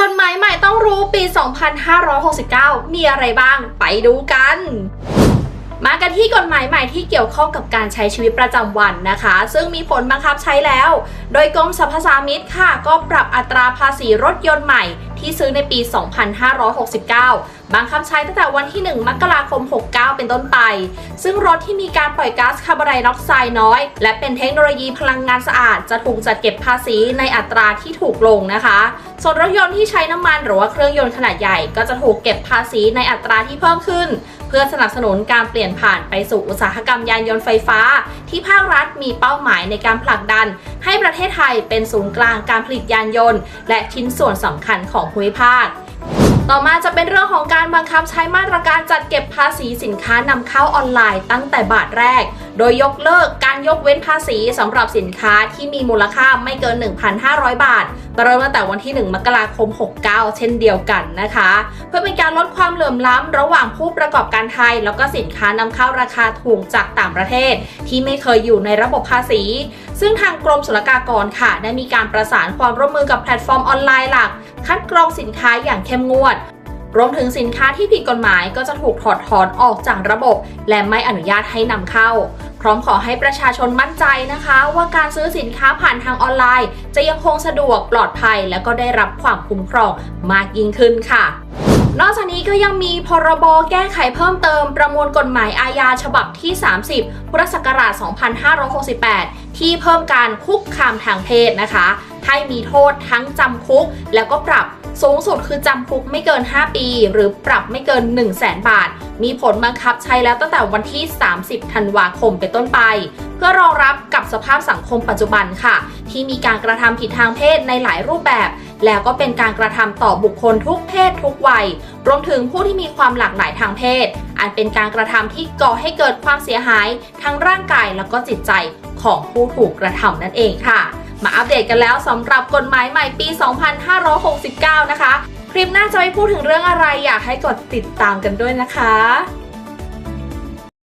กฎหมายใหม่ต้องรู้ปี 2569 มีอะไรบ้าง ไปดูกัน มากันที่กฎหมายใหม่ที่เกี่ยวข้องกับการใช้ชีวิตประจำวันนะคะ ซึ่งมีผลบังคับใช้แล้ว โดยกรมสรรพสามิตค่ะ ก็ปรับอัตราภาษีรถยนต์ใหม่ ที่ซื้อในปี 2569 บังคับใช้ตั้งแต่วันที่ 1 มกราคม 69 เป็นต้นไป ซึ่งรถที่มีการปล่อยก๊าซคาร์บอนไดออกไซด์น้อย และเป็นเทคโนโลยีพลังงานสะอาด จะถูกจัดเก็บภาษีในอัตราที่ถูกลงนะคะ ส่วนรถยนต์ที่ใช้น้ำมันหรือว่าเครื่องยนต์ขนาดใหญ่ ก็จะถูกเก็บภาษีในอัตราที่เพิ่มขึ้น เพื่อสนับสนุนการเปลี่ยนผ่านไปสู่อุตสาหกรรมยานยนต์ไฟฟ้า ที่ภาครัฐมีเป้าหมายในการผลักดัน ให้ประเทศไทยเป็นศูนย์กลางการผลิตยานยนต์ และชิ้นส่วนสำคัญของภูมิภาค ต่อมาจะเป็นเรื่องของการบังคับใช้มาตรการจัดเก็บภาษีสินค้านำเข้าออนไลน์ตั้งแต่บาทแรก โดยยกเลิกการยกเว้นภาษีสำหรับสินค้าที่มีมูลค่าไม่เกิน 1,500 บาทเริ่มตั้งแต่วันที่ 1 มกราคม 69 เช่นเดียวกันนะคะ เพื่อเป็นการลดความเหลื่อมล้ำระหว่างผู้ประกอบการไทย แล้วก็สินค้านำเข้าราคาถูกจากต่างประเทศ ที่ไม่เคยอยู่ในระบบภาษี ซึ่งทางกรมศุลกากรค่ะ ได้มีการประสานความร่วมมือกับแพลตฟอร์มออนไลน์หลัก คัดกรองสินค้าอย่างเข้มงวด รวมถึงสินค้าที่ผิดกฎหมายก็จะถูกถอดถอนออกจากระบบ และไม่อนุญาตให้นำเข้า พร้อมขอให้ประชาชนมั่นใจนะคะ ว่าการซื้อสินค้าผ่านทางออนไลน์ จะยังคงสะดวกปลอดภัย และก็ได้รับความคุ้มครองมากยิ่งขึ้นค่ะ นอกจากนี้ก็ยังมีพรบแก้ไขเพิ่มเติมประมวลกฎหมายอาญาฉบับที่ 30 พุทธศักราช 2568 ที่เพิ่มการคุกคามทางเพศนะคะ ให้มีโทษทั้งจำคุกแล้วก็ปรับสูงสุดคือจำคุกไม่เกิน 5 ปี หรือปรับไม่เกิน 1 0 0 0 0แบาท มีผลบังคับใช้แล้วตั้งแต่วันที่ 30 ธันวาคมเป็นต้นไป เพื่อรองรับกับสภาพสังคมปัจจุบันค่ะ ที่มีการกระทำผิดทางเพศในหลายรูปแบบ แล้วก็เป็นการกระทำต่อบุคคลทุกเพศทุกวัย รวมถึงผู้ที่มีความหลากหลายทางเพศ อันเป็นการกระทำที่ก่อให้เกิดความเสียหาย ทั้งร่างกายแล้วก็จิตใจของผู้ถูกกระทำนั่นเองค่ะ มาอัปเดตกันแล้วสำหรับกฎหมายใหม่ปี 2569 นะคะ คลิปหน้าจะไปพูดถึงเรื่องอะไรอยากให้กดติดตามกันด้วยนะคะ